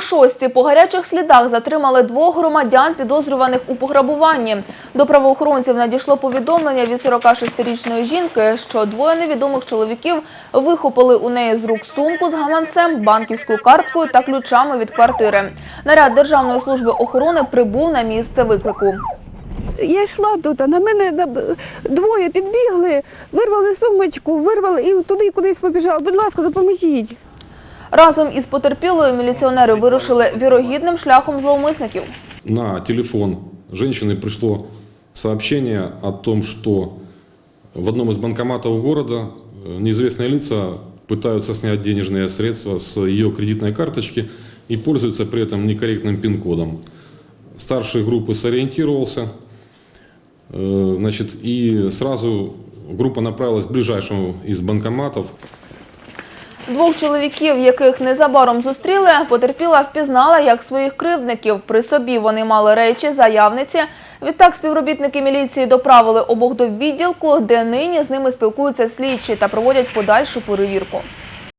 О шостій по гарячих слідах затримали двох громадян, підозрюваних у пограбуванні. До правоохоронців надійшло повідомлення від 46-річної жінки, що двоє невідомих чоловіків вихопили у неї з рук сумку з гаманцем, банківською карткою та ключами від квартири. Наряд Державної служби охорони прибув на місце виклику. Я йшла тут, а на мене двоє підбігли, вирвали сумочку, вирвали і туди кудись побіжали. Будь ласка, допоможіть. Разом із потерпілою міліціонери вирушили вірогідним шляхом зловмисників. На телефон женщины пришло сообщение о том, что в одном из банкоматов города э, неизвестные лица пытаются снять денежные средства с ее кредитной карточки и пользуются при этом некорректным пин-кодом. Старший группы сориентировался, э, значит, и сразу группа направилась к ближайшему из банкоматов, Двох чоловіків, яких незабаром зустріли, потерпіла впізнала як своїх кривдників. При собі вони мали речі, заявниці. Відтак співробітники міліції доправили обох до відділку, де нині з ними спілкуються слідчі та проводять подальшу перевірку.